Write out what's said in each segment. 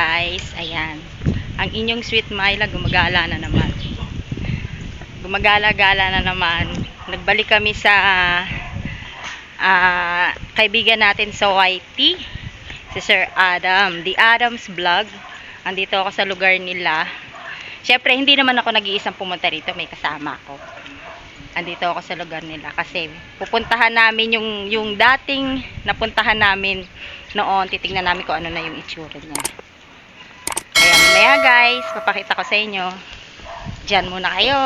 guys. Ayan. Ang inyong sweet Myla gumagala na naman. Gumagala-gala na naman. Nagbalik kami sa ah, kaibigan natin sa YT. Si Sir Adam. The Adams Vlog. Andito ako sa lugar nila. Siyempre, hindi naman ako nag-iisang pumunta rito. May kasama ako. Andito ako sa lugar nila kasi pupuntahan namin yung yung dating napuntahan namin noon. Titingnan namin kung ano na yung itsura niya. Maya guys, papakita ko sa inyo. Diyan muna kayo.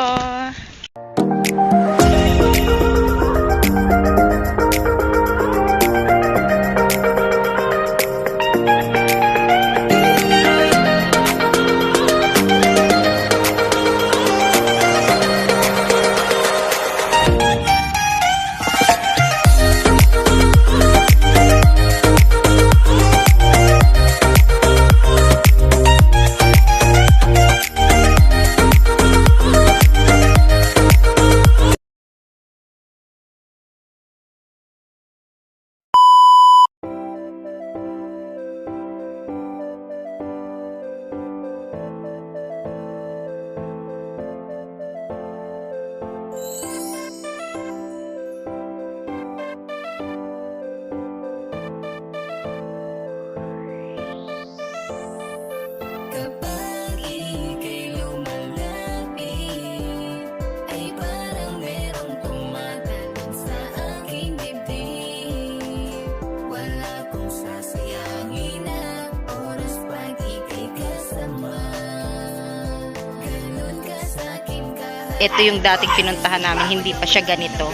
Ito yung dating pinuntahan namin, hindi pa siya ganito.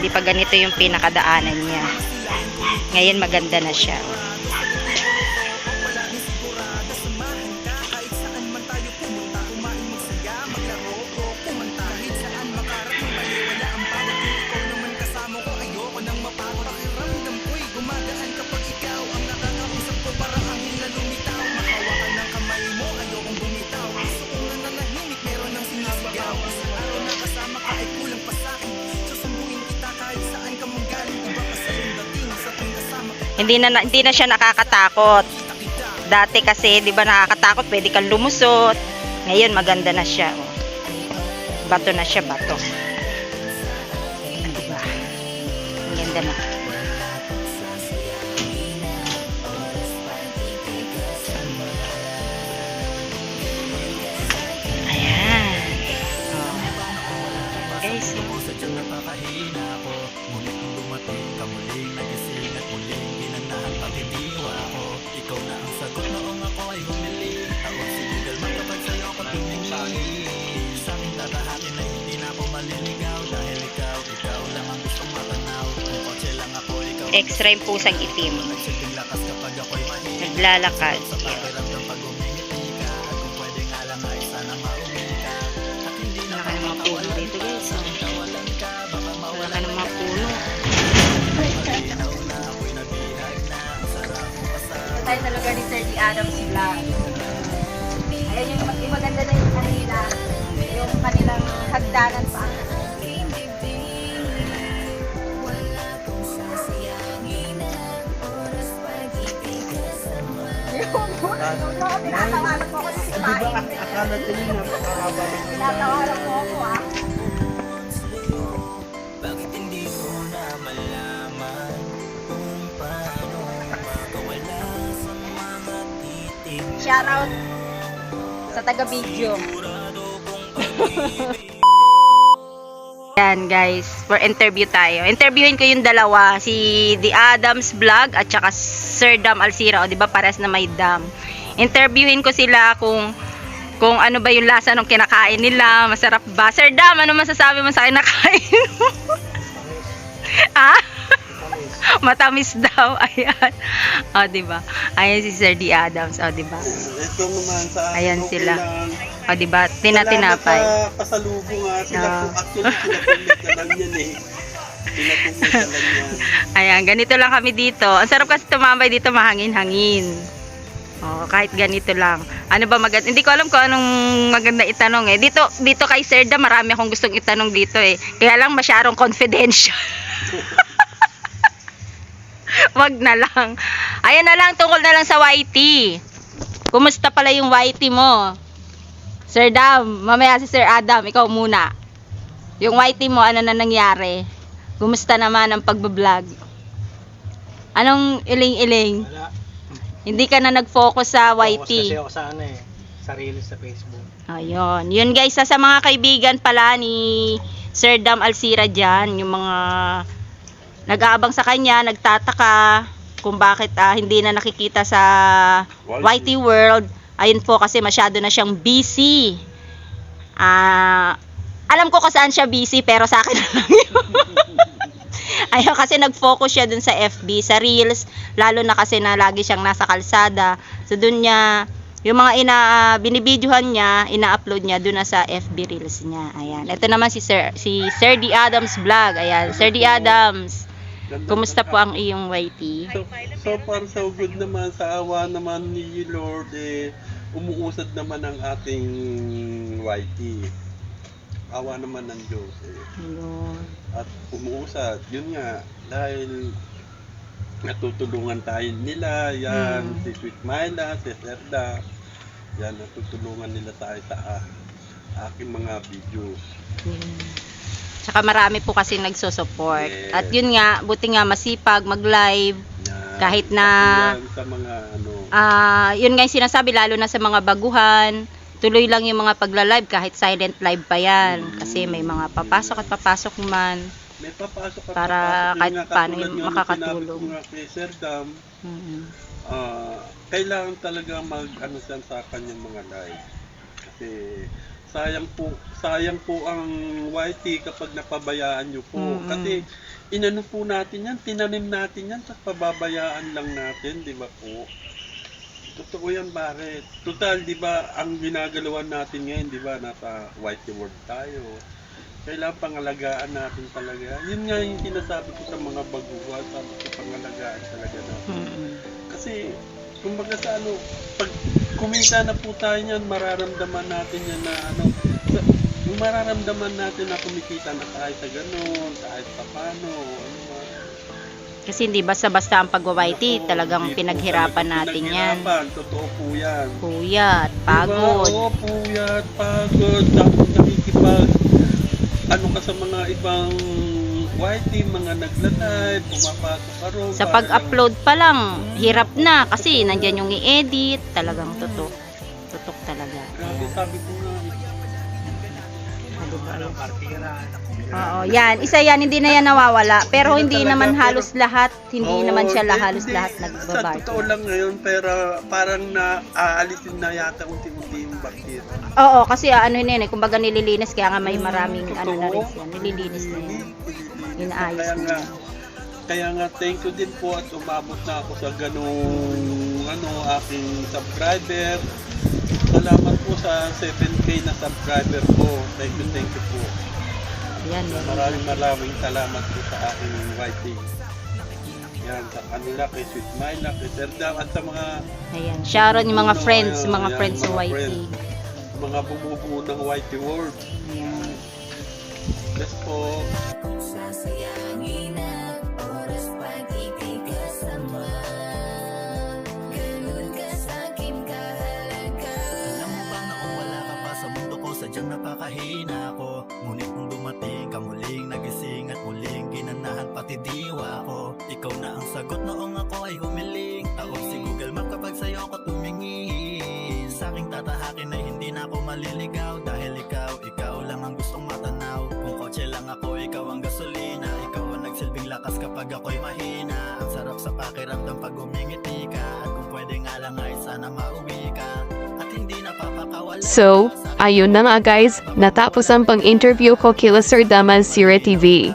Hindi pa ganito yung pinakadaanan niya. Ngayon maganda na siya. Hindi na, hindi na siya nakakatakot. Dati kasi, 'di ba nakakatakot, pwede kang lumusot. Ngayon maganda na siya. oh. Bato na siya, bato. 'Di ba? Ang ganda na. Ayan. Oh. Guys, oh. Ka At hindi na Wala ka ng mga puno dito guys. oh. kawalan ka Baka Wala mawala ka ng mga puno. tayo sa lugar ni Sir D. Adams Vlog. Ayan yung, yung maganda na yung kanila. Yung kanilang hagdanan Tinatawanan mo ako sa sipain. Akala ko yun napakahaba ng Tinatawanan mo ako ah. Bakit hindi ko na malaman Kung paano makawala sa mga titig Shoutout sa taga-video. Yan guys, for interview tayo. Interviewin ko yung dalawa, si The Adams Vlog at saka Sir Dam Alcira, o di ba pares na may Dam. Interviewin ko sila kung kung ano ba yung lasa ng kinakain nila, masarap ba. Sir Dam, ano masasabi mo sa kinakain mo? ah? Matamis daw. Ayan. O, di ba? Ayan si Sir D. Adams. O, di ba? Ito naman sa Ayan okay sila. O, di ba? Tinatinapay. Salamat sa pasalubong nga. Sila Ah. po, actually, pinapulit na lang yan eh. Pinapulit na lang yan. Ayan, ganito lang kami dito. Ang sarap kasi tumambay dito, mahangin-hangin. Oh, kahit ganito lang. Ano ba maganda? Hindi ko alam kung anong maganda itanong eh. Dito, dito kay Sir Da, marami akong gustong itanong dito eh. Kaya lang masyadong confidential. Wag na lang. Ayan na lang, tungkol na lang sa YT. Kumusta pala yung YT mo? Sir Dam, mamaya si Sir Adam, ikaw muna. Yung YT mo, ano na nangyari? Kumusta naman ang pagbablog? Anong iling-iling? Wala. Hindi ka na nag-focus sa Focus kasi YT. ako sa ano eh. Sa reels sa Facebook. Ayun. Yun guys, sa, sa mga kaibigan pala ni Sir Dam Alcira dyan, yung mga nag-aabang sa kanya, nagtataka kung bakit ah, hindi na nakikita sa YT World. Ayun po kasi masyado na siyang busy. Ah, alam ko kung saan siya busy pero sa akin na lang yun. Ayun kasi nag-focus siya dun sa FB, sa Reels, lalo na kasi na lagi siyang nasa kalsada. So dun niya, yung mga ina binibidyohan niya, ina-upload niya dun na sa FB Reels niya. Ayan. Ito naman si Sir si Sir D Adams vlog. Ayan, Sir D Adams. Kumusta po ang iyong YT? So, so far so good naman sa awa naman ni Lord eh umuusad naman ang ating YT. Awa naman ng Diyos eh. Ayun. At umuusad. Yun nga dahil natutulungan tayo nila, yan, Hmm. si Sweet Myla, si Serda, yan, natutulungan nila tayo sa aking mga videos. Yun. Tsaka marami po kasi nagsusupport. Yes. At yun nga, buti nga masipag mag-live. Yan, Kahit na- sa mga ano, Ah, yun nga yung sinasabi lalo na sa mga baguhan. Tuloy lang yung mga pagla-live kahit silent live pa yan. Kasi may mga papasok at papasok man. may papasok at Para papasok. Kahit nga, paano yung makakatulong. Sir Dam, Mm. ah, kailangan talaga mag ano siya sa kanyang mga live. Kasi sayang po sayang po ang YT kapag napabayaan niyo po. Mm-mm. Kasi inano po natin yan, tinanim natin yan, tapos pababayaan lang natin, di ba po? Totoo yan, bakit? Total, di ba, ang ginagalawan natin ngayon, di ba, nasa world tayo. Kailangan pangalagaan natin talaga. Yun nga yung sinasabi ko sa mga baguhan, sabi ko pangalagaan talaga natin. Kasi, kumbaga sa ano, pag kumita na po tayo niyan, mararamdaman natin yan na ano, sa, yung mararamdaman natin na kumikita na tayo sa ganun, kahit pa paano, ano. Kasi hindi basta-basta ang pag-YT, Ako, talagang pinaghirapan natin yan. pinaghirapan. Totoo po yan. Puyat, Diba? pagod. Oo, puyat, pagod, tapos nakikipag, ano ka sa mga ibang YT, mga nagla-live, pumapasok ka ron. Sa pag-upload pa lang, hirap na kasi nandyan yung i-edit, talagang tutok. Tutok talaga. Grabe, sabi ko nga, Ah, diba? Ano, partira. Oo, yan. Isa yan, hindi na yan nawawala. Pero hindi Hindi na naman talaga, halos lahat, hindi Oo, naman siya la- halos hindi. lahat Sa nagbabarter. totoo lang ngayon, pero parang na aalisin na yata unti-unti yung bakit. Oo, kasi ano yun eh, kumbaga nililinis, kaya nga may maraming ano na rin Totoo. yan. Nililinis na yan. Inaayos Kaya na nga, yan. kaya nga thank you din po at umabot na ako sa ganung ano aking subscriber. Salamat po sa 7k na subscriber ko. Thank you, thank you po. Yan, yan. Maraming maraming salamat po sa aking YT. Yan, sa kanila, kay Sweet Myla, kay Sir Dam, at sa mga Ayan. Sharon yung mga Ano, friends, mga yan, friends sa YT. friends. mga bumubuo ng YT World. Ayan. Yes po. Kung sasayangin ang oras kasama Ganun ka sa'kin kahalaga Alam mo bang nauwala ka pa sa mundo ko Sadyang napakahina ko Ngunit nung dumating ka muling nagising At muling ginanahan pati diwa ko. Ikaw na ang sagot noong ako ay humiling. Tawag si Google Map kapag sa'yo ako tumingin Sa aking tatahakin ay hindi na ako maliligaw Dahil ikaw, ikaw lang ang gustong matanaw. Kung kotse lang ako, ikaw ang gasolina. Ikaw ang nagsilbing lakas kapag ako'y mahina. Ang sarap sa pakiramdam pag umingiti ka. At kung pwede nga lang ay So, ayun na nga guys, natapos ang pang-interview ko kila Sir Daman Sira TV.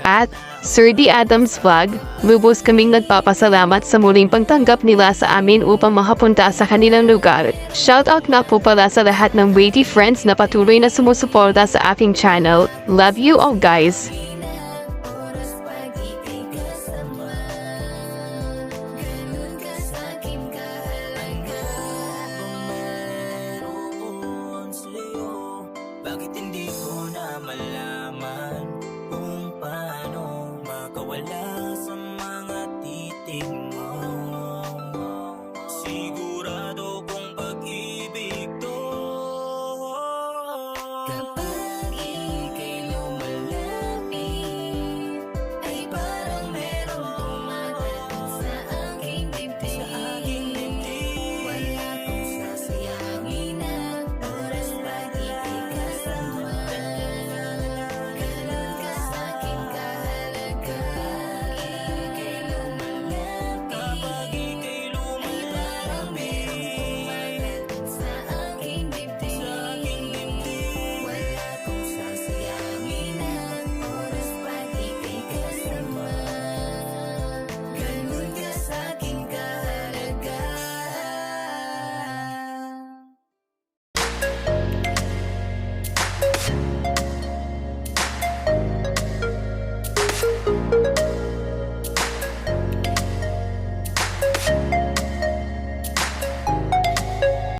At Sir D. Adams Vlog, lubos kaming nagpapasalamat sa muling pagtanggap nila sa amin upang makapunta sa kanilang lugar. Shoutout na po pala sa lahat ng witty friends na patuloy na sumusuporta sa aking channel. Love you all guys! You.